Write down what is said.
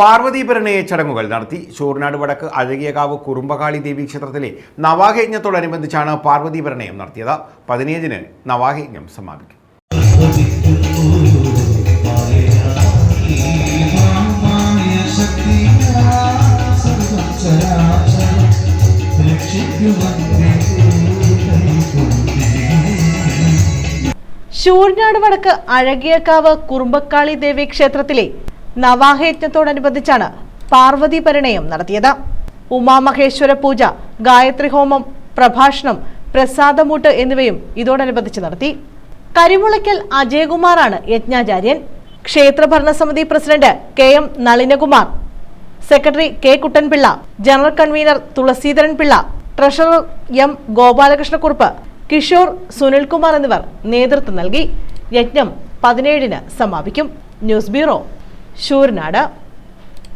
പാർവതി പരിണയ ചടങ്ങുകൾ നടത്തി. ശൂർനാട് വടക്ക് അഴകിയകാവ് കുറുമ്പകാളി ദേവി ക്ഷേത്രത്തിലെ നവാഹയജ്ഞത്തോടനുബന്ധിച്ചാണ് പാർവതി പരിണയം നടത്തിയത്. പതിനേഴിന് നവാഹയജ്ഞം സമാപിക്കും. ശൂർനാട് വടക്ക് അഴകിയക്കാവ് കുറുമ്പക്കാളി ദേവി ക്ഷേത്രത്തിലെ നവാഹയജ്ഞത്തോടനുബന്ധിച്ചാണ് പാർവതി പരിണയം നടത്തിയത്. ഉമാമഹേശ്വര പൂജ ഗായത്രി ഹോമം പ്രഭാഷണം പ്രസാദമൂട്ട് എന്നിവയും ഇതോടനുബന്ധിച്ച് നടത്തി. കരിമുളയ്ക്കൽ അജയകുമാറാണ് യജ്ഞാചാര്യൻ. ക്ഷേത്ര ഭരണസമിതി president K M Nalinakumar. Secretary K Kuttanpillai. General convener Thulaseedharan Pillai. Treasurer M Gopalakrishnakurup. Kishore Sunilkumar എന്നിവർ നേതൃത്വം നൽകി. യജ്ഞം പതിനേഴിന് സമാപിക്കും. News bureau Sooranad.